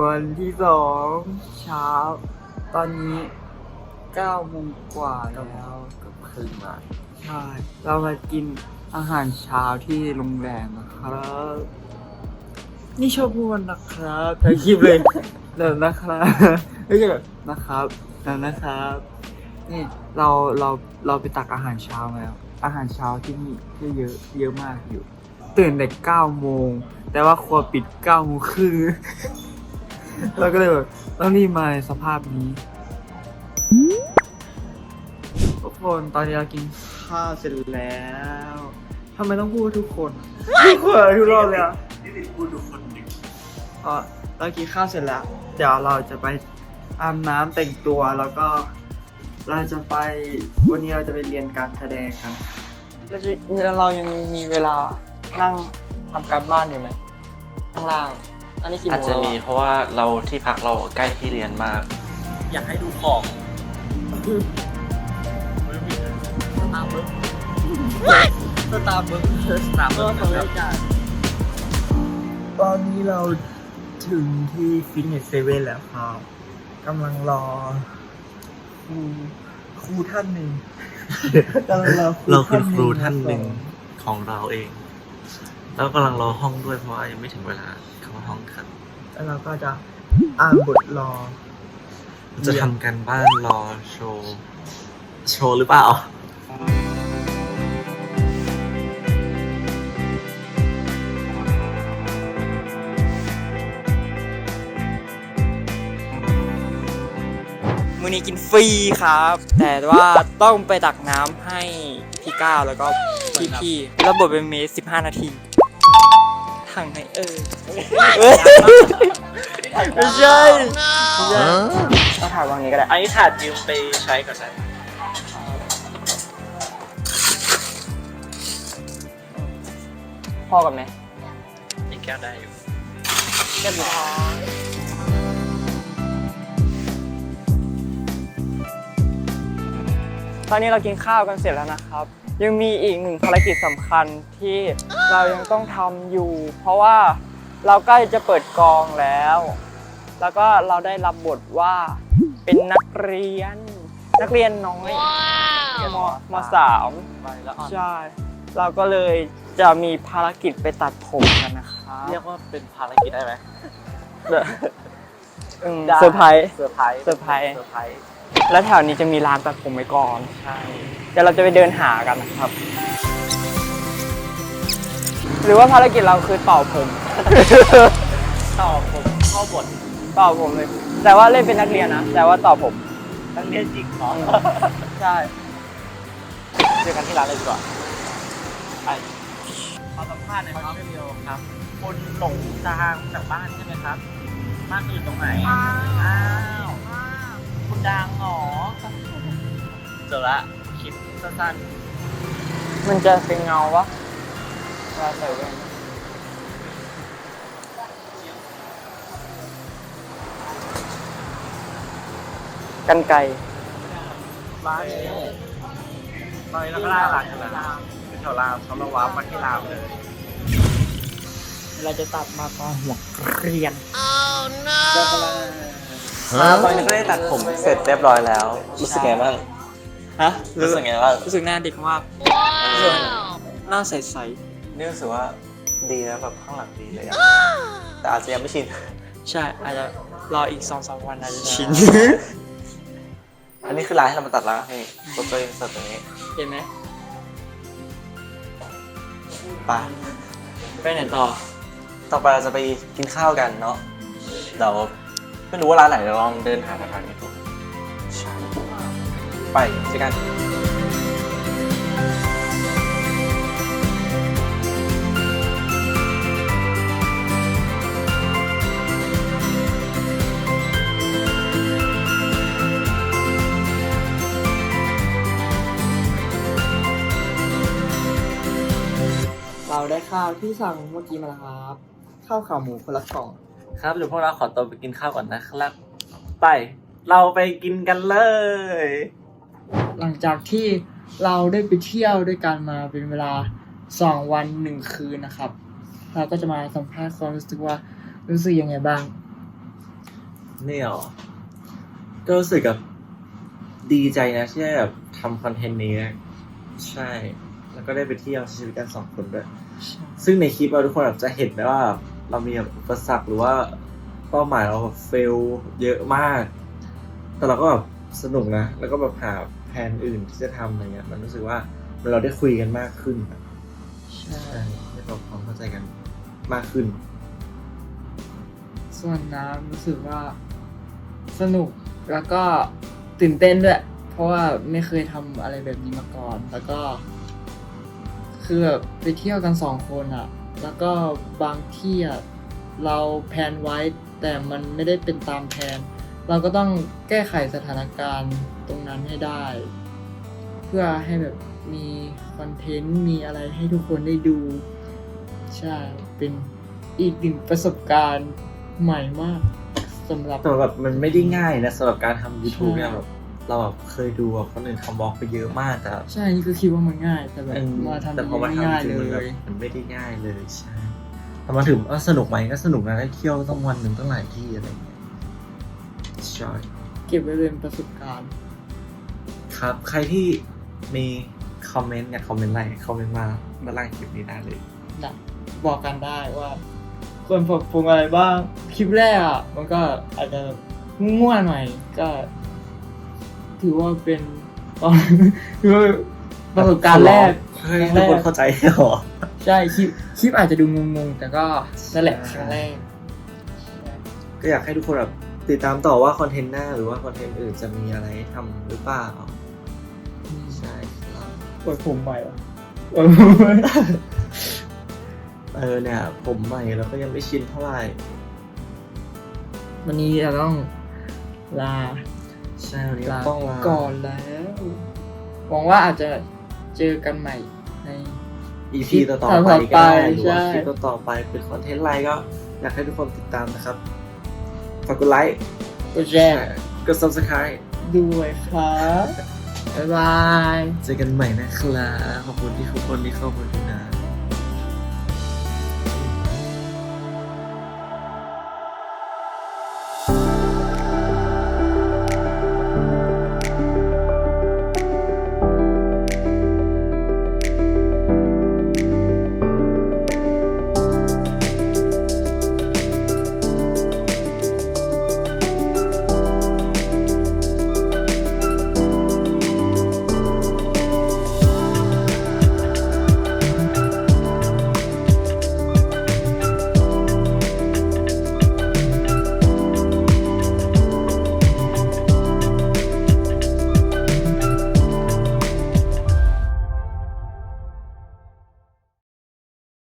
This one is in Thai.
วันที่สองเช้า ตอนนี้เก้าโมงกว่าแล้วกับครึ่งมาใช่ เรามากินอาหารเช้าที่โรงแรมนะครับ นี่ชอบพูดนะครับถ่ายคลิปเลยเดี๋ยวนะครับไม่ใช่แบบนะครับเดี๋ยวนะครับ นี่เราเราเราไปตักอาหารเช้ามาแล้ว อาหารเช้าที่นี่ก็เยอะเยอะมากอยู่ ตื่นแต่เก้าโมง แต่ว่าครัวปิดเก้าโมงครึ่งเราก็เลยแบบต้องรีบมาในสภาพนี้ทุกคนตอนนี้เรากินข้าวเสร็จแล้วทำไมต้องพูดทุกคนทุกคนทุกรอบเลยอะนี่ติดพูดทุกคนหนึ่งก็เรากินข้าวเสร็จแล้ว เดี๋ยวเราจะไปอาบน้ำแต่งตัวแล้วก็เราจะไปวันนี้เราจะไปเรียนการแสดงกันเราจะเรายังมีเวลานั่ง ทำการบ้านอยู่ไหมข้างล่าง อันนี้กี่โมอาจงจะแล้วมีอะเพราะว่าเราที่พักเราใกล้ที่เรียนมาก อยากให้ดูของสตาร์เบิร์กสตาร์เบิร์กสตาร์เบิร์กตอนนี้เราถึงที่ฟิตเนสเซเว่นแล้วครับกำลังรอครูครูท่านหนึ่งกำลังรอเราคือครูท่านมหนึ่งสอของเราเอง แล้วกำลังรอห้องด้วยเพราะว่ายังไม่ถึงเวลาเข้าห้องครับ แล้วเราก็จะอ่านบทรอ จะทำกันบ้านรอโชว์ โชว์หรือเปล่ามื้อนี้กินฟรีครับ แต่ว่าต้องไปตักน้ำให้พี่ก้าวแล้วก็พี่พี่ๆแล้วบทเป็นเมสสิบห้านาที ทางไหนเออไม่ใช่ไม่ใช่ต้องถ่ายวางนี้ก็ได้ อันนี้ถาดยืมไปใช้ก่อนได้พอกันไหมอีกแก้วได้อยู่แก้วสุดท้ายตอนนี้เรากินข้าวกันเสร็จแล้วนะครับ ยังมีอีกหนึ่งภารกิจสำคัญที่เรายังต้องทำอยู่ เพราะว่าเราใกล้จะเปิดกองแล้ว แล้วก็เราได้รับบทว่าเป็นนักเรียน นักเรียนน้อยมมสามไปแล้วอ่อนใช่ เราก็เลยจะมีภารกิจไปตัดผมกันนะครับเรียกว่าเป็นภารกิจได้ไหมอืมได้เซอร์ไพรส์เซอร์ไพรส์เซอร์ไพรส์เซอร์ไพรส์ แล้วแถวนี้จะมีร้านตัดผมไว้ก่อนใช่เดี๋ยวเราจะไปเดินหากันนะครับ หรือว่าภารกิจเราคือต่อผม ต่อผมเข้าบทต่อผมเลย แต่ว่าเล่นเป็นนักเรียนนะ แต่ว่าต่อผมนักเรียนจริงเหรอใช่เจอกันที่ร้านเลยดีกว่าไปขอสัมภาษณ์หน่อยครับเดียวครับคนหลงทางจากบ้านใช่ไหมครับ บ้านอยู่ตรงไหน อ้าวคุณ ดังเหรอเจอละคลิปสั้นมันจะเป็นเงาวะเวลาใส่แว่นกันไกรๆร้านนี้ตอนนี้เราก็ได้ร้านกันแล้วคือแถวรามเขาเราว้ามาที่รามเลยเราจะตัดมาตอนหัวเกรียน ตอนนี้ก็ได้ตัดผมเสร็จเรียบร้อยแล้ว รู้สึกไงบ้าง ฮะรู้สึกไงบ้างรู้สึกหน้าเด็กมากรู้สึกหน้าใสนี่รู้สึกว่าดีแล้วแบบข้างหลังดีเลยอะแต่อาจจะยังไม่ชิน ๆ ใช่อาจจะรออีกสองสามวันอาจจะชิน อันนี้คือร้านที่เรามาตัดแล้วให้โฟโต้อินเสิร์ตตรงนี้เห็นไหมไปไปไหนต่อ ต่อไปเราจะไปกินข้าวกันเนาะเดี๋ยว ไม่รู้ว่าร้านไหนเดี๋ยวลองเดินหาทางนี้ดูใช่ไปเจอกันเราได้ข้าวที่สั่งเมื่อกี้มาแล้วครับ ข้าวขาหมูคนละกล่อง ครับเดี๋ยวพวกเราขอตัวไปกินข้าวก่อนนะครับ ไปเราไปกินกันเลย หลังจากที่เราได้ไปเที่ยวด้วยกันมาเป็นเวลาสองวันหนึ่งคืนนะครับ เราก็จะมาสัมภาษณ์ความรู้สึกว่ารู้สึกยังไงบ้างนี่หรอก็รู้สึกแบบดีใจนะที่ได้แบบทำคอนเทนต์นี้นะใช่ แล้วก็ได้ไปเที่ยวใช้ชีวิตกันสองคนด้วย ซึ่งในคลิปเราทุกคนแบบจะเห็นได้ว่า เรามีแบบอุปสรรคหรือว่าเป้าหมายเราแบบเฟลเยอะมาก แต่เราก็แบบสนุกนะ แล้วก็แบบหาแผนอื่นที่จะทำอะไรเงี้ย มันรู้สึกว่าเราได้คุยกันมากขึ้น ใช่ใช่ได้ปรับความเข้าใจกันมากขึ้น ส่วนน้ำรู้สึกว่าสนุกแล้วก็ตื่นเต้นด้วย เพราะว่าไม่เคยทำอะไรแบบนี้มาก่อน แล้วก็ คือแบบไปเที่ยวกันสองคนอะ แล้วก็บางที่เราแพนไว้ แต่มันไม่ได้เป็นตามแผนเราก็ต้องแก้ไขสถานการณ์ตรงนั้นให้ได้ เพื่อให้แบบมีคอนเทนต์มีอะไรให้ทุกคนได้ดู ใช่ เป็นอีกหนึ่งประสบการณ์ใหม่มากสำหรับ แต่แบบมันไม่ได้ง่ายนะสำหรับการทำ YouTube เนี่ยแบบ เราแบบเคยดูแบบคนอื่นทำบล็อกไปเยอะมากแต่ใช่นี่ก็คิดว่ามันง่าย แต่แบบเออมาทำแต่พอมาไม่ทำง่ายจริงเลมันแบบยมันไม่ได้ง่ายเลยใช่แต่มาถึงว่าสนุกไหมก็สนุกนะได้เที่ยวต้องวันหนึ่งต้องหลายที่อะไรอย่างเงี้ยใช่เก็บไว้เป็นประสบการณ์ ครับ ใครที่มีคอมเมนต์อยากคอมเมนต์อะไรคอมเมนต์มาด้านล่างคลิปนี้ได้เลยนะบอกกันได้ว่าควรปรับปรุงอะไรบ้างคลิปแรกอะมันก็อาจจะง่วงๆหน่อยก็ ถือว่าเป็นถือว่าประสบการณ์แรก เฮ้ยครั้งแรกทุกคนเข้าใจเหรอใช่คลิปคลิปอาจจะดูงงๆ แต่ก็นั่นแหละครั้งแรก ก็อยากให้ทุกคนแบบติดตามต่อว่าคอนเทนต์หน้าหรือว่าคอนเทนต์อื่นจะมีอะไรให้ทำหรือเปล่าใช่ครับปวดผมใหม่เหรอปวดผมใหม่เออเนี่ย ผมใหม่แล้วก็ยังไม่ชินเท่าไหร่ วันนี้เราต้องลา ใช่วันนี้ลาต้องลาก่อนแล้ว หวังว่าอาจจะเจอกันใหม่ในอีพีต่อๆไปต่อก็ๆไปได้หรือว่าใช่คลิปต่อๆไปเป็นคอนเทนต์อะไรก็อยากให้ทุกคนติดตามนะครับฝากกดไลค์กดแชร์กด subscribe ด้วยครับบ๊ายบาย เจอกันใหม่นะครับ ขอบคุณที่ทุกคนที่เข้ามาดูนะ